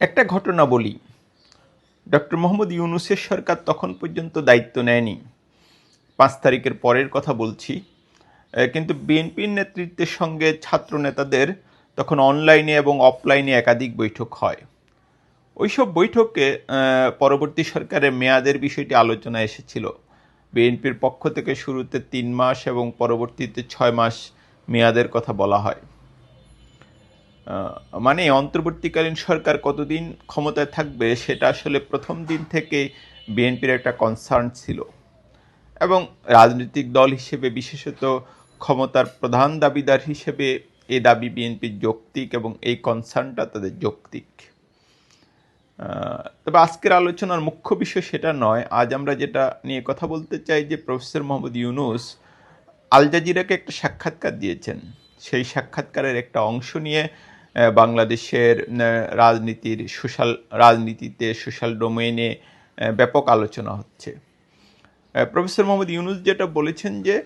একটা ঘটনা বলি। ডক্টর মোহাম্মদ ইউনুসের সরকার তখন পর্যন্ত দায়িত্ব নেয়নি। পাঁচ তারিখের পরের কথা বলছি। কিন্তু বিএনপির নেতৃত্বের সঙ্গে ছাত্র নেতাদের তখন অনলাইনে এবং অফলাইনে একাধিক বৈঠক হয়। ওইসব বৈঠকে পরবর্তী সরকারের মেয়াদের বিষয়টি আলোচনা এসেছিল। বিএনপির পক্ষ থেকে শুরুতে তিন মাস এবং পরবর্তীতে ছয় মাস মেয়াদের কথা বলা হয়। মানে অন্তর্বর্তীকালীন সরকার কতদিন ক্ষমতায় থাকবে সেটা আসলে প্রথম দিন থেকে বিএনপির একটা কনসার্ন ছিল। এবং রাজনৈতিক দল হিসেবে বিশেষত ক্ষমতার প্রধান দাবিদার হিসেবে এ দাবি বিএনপির যৌক্তিক এবং এই কনসার্নটা তাদের যৌক্তিক। তবে আজকের আলোচনার মুখ্য বিষয় সেটা নয়, আজ আমরা যেটা নিয়ে কথা বলতে চাই যে প্রফেসর মোহাম্মদ ইউনুস আল জাজিরাকে একটা সাক্ষাৎকার দিয়েছেন। সেই সাক্ষাৎকারের একটা অংশ নিয়ে বাংলাদেশের রাজনীতির সোশ্যাল, রাজনীতিতে সোশ্যাল ডোমেইনে ব্যাপক আলোচনা হচ্ছে। প্রফেসর মোহাম্মদ ইউনুস যেটা বলেছেন যে,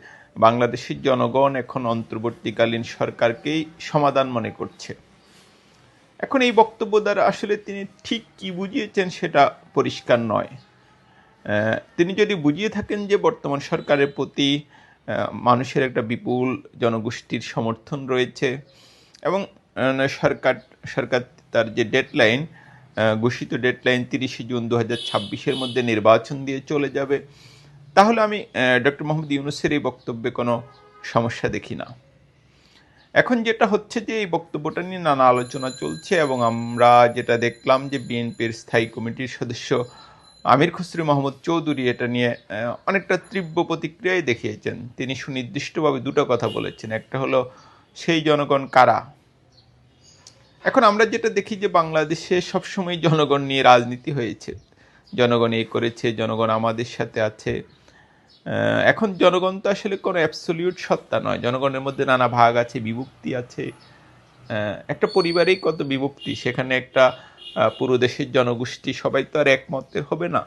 বাংলাদেশের জনগণ এখন অন্তর্বর্তীকালীন সরকারকেই সমাধান মনে করছে। এখন এই বক্তব্য দ্বারা আসলে তিনি ঠিক কি বুঝিয়েছেন সেটা পরিষ্কার নয়। তিনি যদি বুঝিয়ে থাকেন যে বর্তমান সরকারের প্রতি মানুষের একটা বিপুল জনগোষ্ঠীর সমর্থন রয়েছে এবং সরকার সরকার তার যে ডেডলাইন ঘোষিত ডেডলাইন তিরিশে জুন দু হাজার ছাব্বিশের মধ্যে নির্বাচন দিয়ে চলে যাবে। তাহলে আমি ডক্টর মোহাম্মদ ইউনুসের এই বক্তব্যে কোনো সমস্যা দেখি না। এখন যেটা হচ্ছে যে এই বক্তব্যটা নিয়ে নানা আলোচনা চলছে এবং আমরা যেটা দেখলাম যে বিএনপির স্থায়ী কমিটির সদস্য আমির খসরু মোহাম্মদ চৌধুরী এটা নিয়ে অনেকটা তীব্র প্রতিক্রিয়াই দেখিয়েছেন। তিনি সুনির্দিষ্টভাবে দুটো কথা বলেছেন। একটা হলো, সেই জনগণ কারা? এখন আমরা যেটা দেখি যে বাংলাদেশে সবসময় জনগণ নিয়ে রাজনীতি হয়েছে। জনগণ এই করেছে, জনগণ আমাদের সাথে আছে। এখন জনগণ তো আসলে কোনো অ্যাবসলিউট সত্তা নয়। জনগণের মধ্যে নানা ভাগ আছে, বিভক্তি আছে। একটা পরিবারেই কত বিভক্তি, সেখানে একটা পুরো দেশের জনগোষ্ঠী সবাই তো আর একমতের হবে না।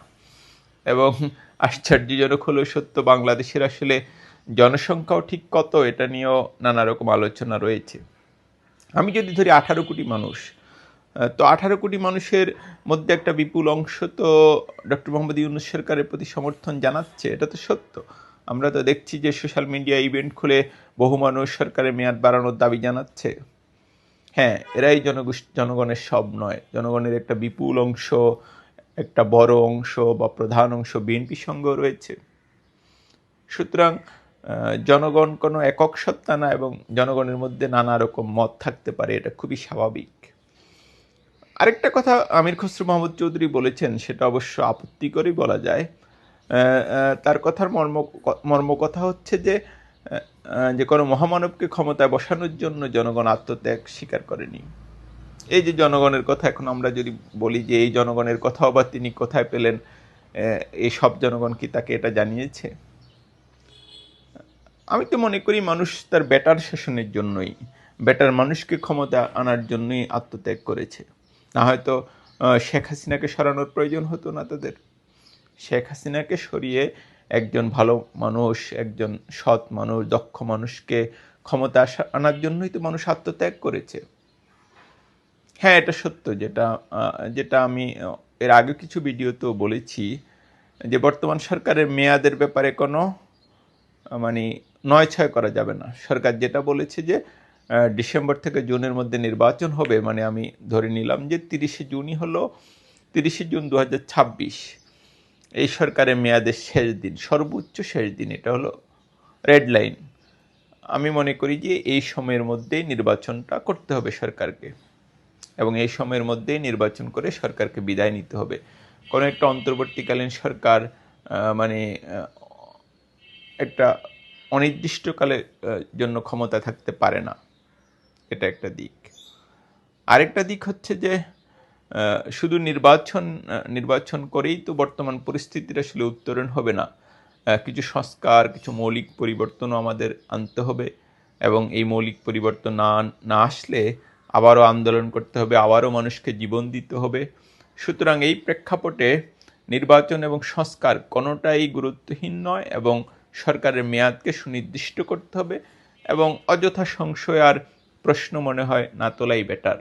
এবং আশ্চর্যজনক হলেও সত্য, বাংলাদেশের আসলে জনসংখ্যাও ঠিক কত, এটা নিয়েও নানা রকম আলোচনা রয়েছে। আমি যদি ধরি আঠারো কোটি মানুষ তো আঠারো কোটি মানুষের মধ্যে একটা বিপুল অংশ তো ডক্টর মোহাম্মদ ইউনুস সরকারের প্রতি সমর্থন জানাচ্ছে, এটা তো সত্য। আমরা তো দেখছি যে সোশ্যাল মিডিয়া ইভেন্ট খুলে বহু মানুষ সরকারের মেয়াদ বাড়ানোর দাবি জানাচ্ছে। হ্যাঁ এরাই জনগোষ্ঠী, জনগণের সব নয়। জনগণের একটা বিপুল অংশ, একটা বড় অংশ বা প্রধান অংশ বিএনপি সঙ্গেও রয়েছে। সুতরাং জনগণ কোনো একক সত্তা না এবং জনগণের মধ্যে নানা রকম মত থাকতে পারে, এটা খুবই স্বাভাবিক। আরেকটা কথা আমির খসরু মাহমুদ চৌধুরী বলেছেন, সেটা অবশ্য আপত্তিকরই বলা যায়। তার কথার মর্ম মর্ম কথা হচ্ছে যে যে কোনো মহামানবকে ক্ষমতায় বসানোর জন্য জনগণ আত্মত্যাগ স্বীকার করেনি। এই যে জনগণের কথা, এখন আমরা যদি বলি যে এই জনগণের কথাও বা তিনি কোথায় পেলেন এই সব জনগণ কি তাকে এটা জানিয়েছে? আমি তো মনে করি মানুষ তার বেটার শাসনের জন্যই, বেটার মানুষকে ক্ষমতা আনার জন্যই আত্মত্যাগ করেছে। না হয়তো শেখ হাসিনাকে সরানোর প্রয়োজন হতো না তাদের। শেখ হাসিনাকে সরিয়ে একজন ভালো মানুষ, একজন সৎ মানুষ, দক্ষ মানুষকে ক্ষমতা আনার জন্যই তো মানুষ আত্মত্যাগ করেছে। হ্যাঁ এটা সত্য যেটা যেটা আমি এর আগে কিছু ভিডিওতেও বলেছি যে বর্তমান সরকারের মেয়াদের ব্যাপারে কোনো মানে নয় ছয় করা যাবে না। সরকার যেটা বলেছে যে ডিসেম্বর থেকে জুনের মধ্যে নির্বাচন হবে মানে আমি ধরে নিলাম যে তিরিশে জুনই হলো, তিরিশে জুন দু হাজার ছাব্বিশ। এই সরকারের মেয়াদের শেষ দিন, সর্বোচ্চ শেষ দিন, এটা হলো রেড লাইন আমি মনে করি যে এই সময়ের মধ্যেই নির্বাচনটা করতে হবে সরকারকে এবং এই সময়ের মধ্যেই নির্বাচন করে সরকারকে বিদায় নিতে হবে। কোনো একটা অন্তর্বর্তীকালীন সরকার মানে একটা অনির্দিষ্টকালের জন্য ক্ষমতা থাকতে পারে না। এটা একটা দিক। আরেকটা দিক হচ্ছে যে শুধু নির্বাচন নির্বাচন করেই তো বর্তমান পরিস্থিতির আসলে উত্তরণ হবে না। কিছু সংস্কার, কিছু মৌলিক পরিবর্তনও আমাদের আনতে হবে এবং এই মৌলিক পরিবর্তন না না আসলে আবারও আন্দোলন করতে হবে, আবারও মানুষকে জীবন দিতে হবে। সুতরাং এই প্রেক্ষাপটে নির্বাচন এবং সংস্কার কোনোটাই গুরুত্বহীন নয় এবং সরকারের মেয়াদকে সুনির্দিষ্ট করতে হবে এবং অযথা সংশয় আর প্রশ্ন মনে হয় না তোলাই বেটার।